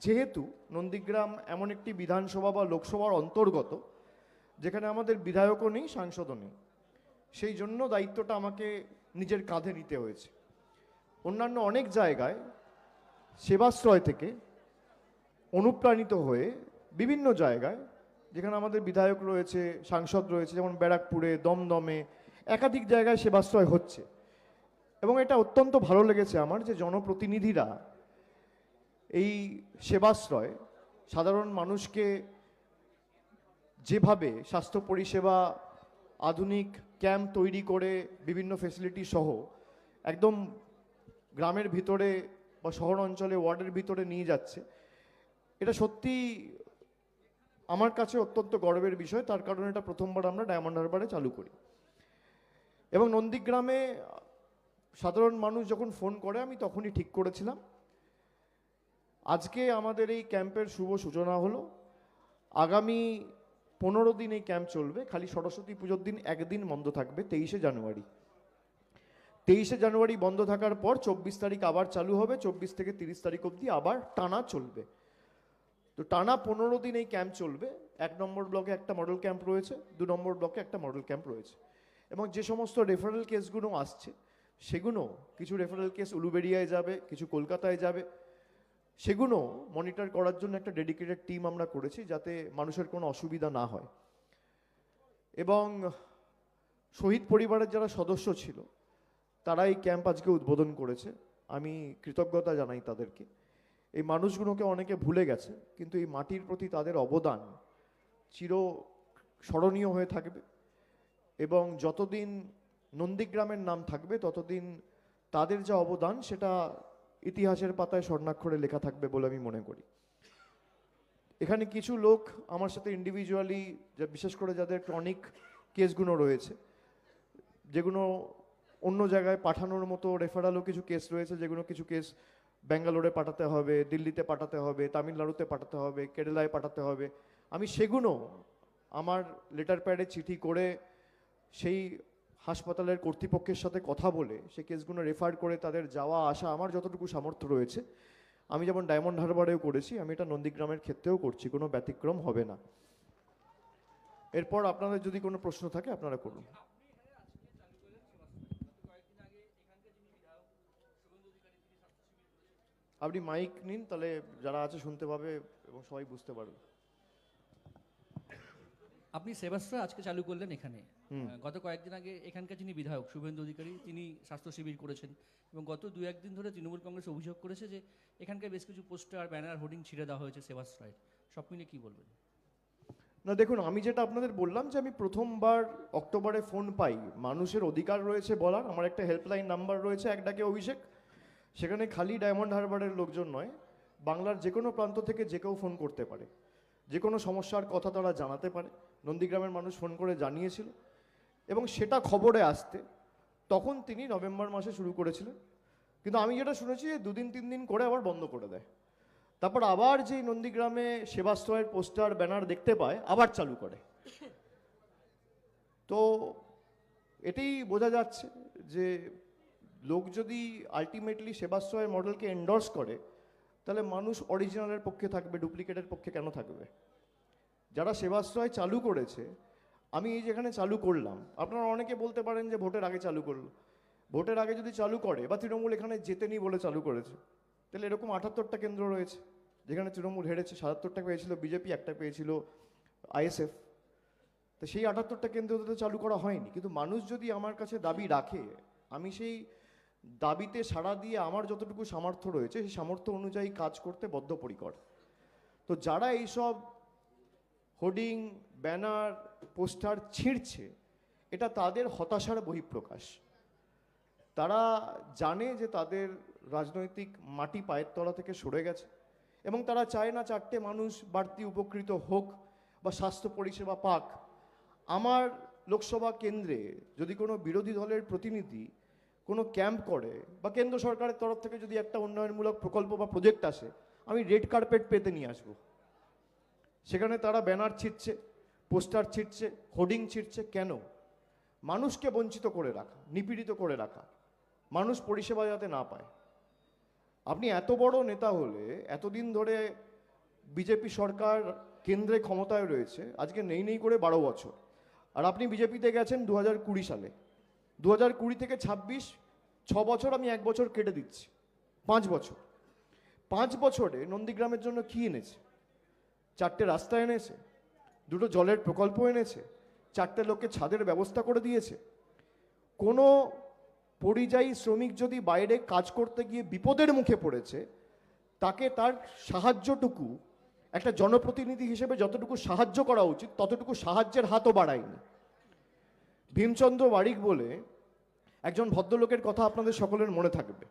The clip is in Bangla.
যেহেতু নন্দীগ্রাম এমন একটি বিধানসভা বা লোকসভার অন্তর্গত, যেখানে আমাদের বিধায়কও নেই, সাংসদও নেই, সেই জন্য দায়িত্বটা আমাকে নিজের কাঁধে নিতে হয়েছে। অন্যান্য অনেক জায়গায় সেবাশ্রয় থেকে অনুপ্রাণিত হয়ে বিভিন্ন জায়গায়, যেখানে আমাদের বিধায়ক রয়েছে, সাংসদ রয়েছে, যেমন ব্যারাকপুরে, দমদমে, একাধিক জায়গায় সেবাশ্রয় হচ্ছে। এবং এটা অত্যন্ত ভালো লেগেছে আমার যে জনপ্রতিনিধিরা এই সেবাশ্রয় সাধারণ মানুষকে যেভাবে স্বাস্থ্য পরিষেবা, আধুনিক ক্যাম্প তৈরি করে বিভিন্ন ফেসিলিটি সহ একদম গ্রামের ভিতরে বা শহর অঞ্চলে, ওয়ার্ডের ভিতরে নিয়ে যাচ্ছে, এটা সত্যি আমার কাছে অত্যন্ত গর্বের বিষয়। তার কারণে এটা প্রথমবার আমরা ডায়মন্ড হারবারে চালু করি। এবং নন্দীগ্রামে সাধারণ মানুষ যখন ফোন করে, আমি তখনই ঠিক করেছিলাম। আজকে আমাদের এই ক্যাম্পের শুভ সূচনা হলো। আগামী পনেরো দিন এই ক্যাম্প চলবে। খালি সরস্বতী পুজোর দিন একদিন বন্ধ থাকবে, তেইশে জানুয়ারি। তেইশে জানুয়ারি বন্ধ থাকার পর চব্বিশ তারিখ আবার চালু হবে, চব্বিশ থেকে তিরিশ তারিখ অবধি আবার টানা চলবে। তো টানা পনেরো দিন এই ক্যাম্প চলবে। এক নম্বর ব্লকে একটা মডেল ক্যাম্প রয়েছে, দু নম্বর ব্লকে একটা মডেল ক্যাম্প রয়েছে। এবং যে সমস্ত রেফারেল কেসগুলো আসছে, সেগুলো কিছু রেফারেল কেস উলুবেড়িয়ায় যাবে, কিছু কলকাতায় যাবে। সেগুলো মনিটর করার জন্য একটা ডেডিকেটেড টিম আমরা করেছি যাতে মানুষের কোনো অসুবিধা না হয়। এবং শহীদ পরিবারের যারা সদস্য ছিল, তারা এই ক্যাম্প আজকে উদ্বোধন করেছে। আমি কৃতজ্ঞতা জানাই তাদেরকে। এই মানুষগুলোকে অনেকে ভুলে গেছে, কিন্তু এই মাটির প্রতি তাদের অবদান চির স্মরণীয় হয়ে থাকবে এবং যতদিন নন্দীগ্রামের নাম থাকবে, ততদিন তাদের যা অবদান, সেটা ইতিহাসের পাতায় স্বর্ণাক্ষরে লেখা থাকবে বলে আমি মনে করি। এখানে কিছু লোক আমার সাথে ইন্ডিভিজুয়ালি বিশেষ করে যাদের ক্রনিক কেসগুলো রয়েছে যেগুলো অন্য জায়গায় পাঠানোর মতো রেফারালও কিছু কেস রয়েছে যেগুলো কিছু কেস ব্যাঙ্গালোরে পাঠাতে হবে, দিল্লিতে পাঠাতে হবে, তামিলনাড়ুতে পাঠাতে হবে, কেরালায় পাঠাতে হবে। আমি সেগুলো আমার লেটার প্যাডে চিঠি করে সেই হাসপাতালের কর্তৃপক্ষের সাথে কথা বলে সেই কেসগুলো রেফার করে তাদের যাওয়া, আসা, আমার যতটুকু সামর্থ্য রয়েছে, আমি যেমন ডায়মন্ড হারবারেও করেছি, আমি এটা নন্দীগ্রামের ক্ষেত্রেও করছি, কোনো ব্যতিক্রম হবে না। এরপর আপনাদের যদি কোনো প্রশ্ন থাকে, আপনারা করুন। আপনি মাইক নিন, তাহলে যারা আছে শুনতে পাবে এবং সবাই বুঝতে পারবে। আপনি সেবাশ্রয় আজকে চালু করলেন এখানে। গত কয়েকদিন আগে এখানকার যিনি বিধায়ক শুভেন্দু অধিকারী তিনি স্বাস্থ্য শিবির করেছেন এবং গত দু একদিন ধরে তৃণমূল কংগ্রেস অভিযোগ করেছে যে এখানকার বেশ কিছু পোস্টার ব্যানার হোর্ডিং ছিঁড়ে দেওয়া হয়েছে সেবাশ্রয়ের। সব মিলে কি বলবেন? না দেখুন আমি যেটা আপনাদের বললাম যে আমি প্রথমবার অক্টোবরে ফোন পাই। মানুষের অধিকার রয়েছে বলার আমার একটা হেল্পলাইন নাম্বার রয়েছে এক ডাকে অভিষেক। সেখানে খালি ডায়মন্ড হারবারের লোকজন নয় বাংলার যে কোনো প্রান্ত থেকে যে কেউ ফোন করতে পারে। যে কোনো সমস্যার কথা তারা জানাতে পারে। নন্দীগ্রামের মানুষ ফোন করে জানিয়েছিল এবং সেটা খবরে আসতে তখন তিনি নভেম্বর মাসে শুরু করেছিলেন। কিন্তু আমি যেটা শুনেছি দুদিন, তিন দিন করে আবার বন্ধ করে দেয়। তারপর আবার যেই নন্দীগ্রামে সেবাশ্রয়ের পোস্টার, ব্যানার দেখতে পায়, আবার চালু করে। তো এটাই বোঝা যাচ্ছে যে লোক যদি আলটিমেটলি সেবাশ্রয়ের মডেলকে এন্ডর্স করে, তাহলে মানুষ অরিজিনালের পক্ষে থাকবে ডুপ্লিকেটের পক্ষে কেন থাকবে? যারা সেবাশ্রয় চালু করেছে, আমি এই যেখানে চালু করলাম, আপনারা অনেকে বলতে পারেন যে ভোটের আগে চালু করল, ভোটের আগে যদি চালু করে, বা তৃণমূল এখানে জেতেনি বলে চালু করেছে, তাহলে এরকম আটাত্তরটা কেন্দ্র রয়েছে, যেখানে তৃণমূল হেরেছে, সাতাত্তরটা পেয়েছিল বিজেপি, একটা পেয়েছিল আইএসএফ, তো সেই আটাত্তরটা কেন্দ্র তো চালু করা হয়নি, কিন্তু মানুষ যদি আমার কাছে দাবি রাখে, আমি সেই দাবিতে সাড়া দিয়ে আমার যতটুকু সামর্থ্য রয়েছে, সেই সামর্থ্য অনুযায়ী কাজ করতে বদ্ধপরিকর। তো যারা এইসব হোর্ডিং, ব্যানার, পোস্টার ছিঁড়ছে। এটা তাদের হতাশার বহিঃপ্রকাশ। তারা জানে যে তাদের রাজনৈতিক মাটি পায়ের তলা থেকে সরে গেছে এবং তারা চায় না চারটে মানুষ বাড়তি উপকৃত হোক বা স্বাস্থ্য পরিষেবা পাক। আমার লোকসভা কেন্দ্রে যদি কোনো বিরোধী দলের প্রতিনিধি কোনো ক্যাম্প করে বা কেন্দ্র সরকারের তরফ থেকে যদি একটা উন্নয়নমূলক প্রকল্প বা প্রজেক্ট আসে, আমি রেড কার্পেট পেতে নিয়ে আসব। সেখানে তারা ব্যানার ছিটছে পোস্টার ছিটছে হোর্ডিং ছিটছে কেন? মানুষকে বঞ্চিত করে রাখা, নিপীড়িত করে রাখা। মানুষ পরিষেবা যাতে না পায়। আপনি এত বড় নেতা হলে, এতদিন ধরে বিজেপি সরকার কেন্দ্রে ক্ষমতায় রয়েছে, আজকে নেই নেই করে বারো বছর। আর আপনি বিজেপিতে গেছেন দু হাজার কুড়ি সালে। দু হাজার কুড়ি থেকে ছাব্বিশ, ছ বছর আমি এক বছর কেটে দিচ্ছি। পাঁচ বছর। পাঁচ বছরে নন্দীগ্রামের জন্য কি এনেছে? চারটে রাস্তা এনেছে, দুটো জলের প্রকল্প এনেছে, চারটে লোককে ছাদের ব্যবস্থা করে দিয়েছে। কোনো পরিযায়ী শ্রমিক যদি বাইরে কাজ করতে গিয়ে বিপদের মুখে পড়েছে, তাকে তার সাহায্যটুকু, একটা জনপ্রতিনিধি হিসেবে যতটুকু সাহায্য করা উচিত, ততটুকু সাহায্যের হাতও বাড়ায়নি। ভীমচন্দ্র বারিক বলে একজন ভদ্রলোকের কথা আপনাদের সকলের মনে থাকবে।